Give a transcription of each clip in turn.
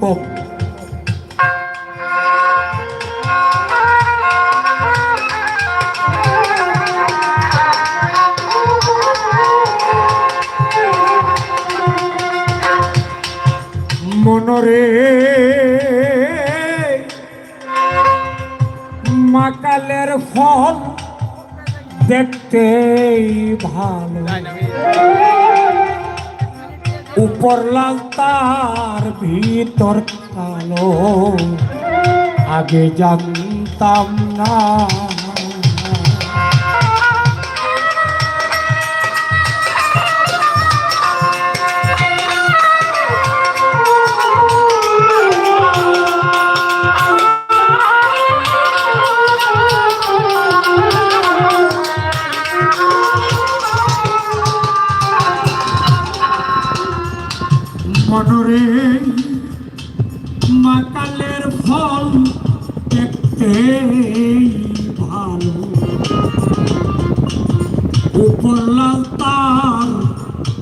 ও। মনরে মাকালের ফল দেখতেই ভালো। উপর লাল তার ভিতর কালো। আগে জানতাম না মনরে। মাকালের ফল দেখতে ভালো। উপর লাল তার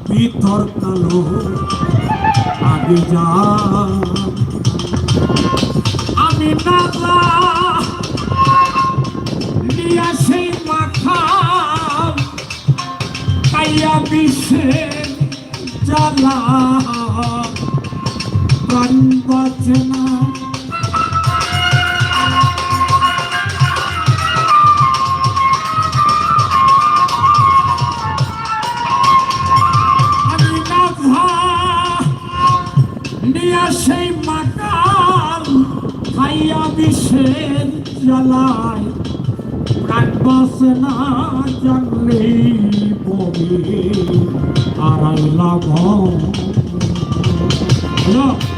ভিতর কালো। আগে যা। আমি না নিয়া সেই মাখা পাইয়া বিষে জ্বালা। প্রাণ বাঁচে না সেই মাকাল খাইয়া বিষের জ্বালায়। প্রাণ বাঁচে না জানলেই বলি আড়াই লাভ 嗯。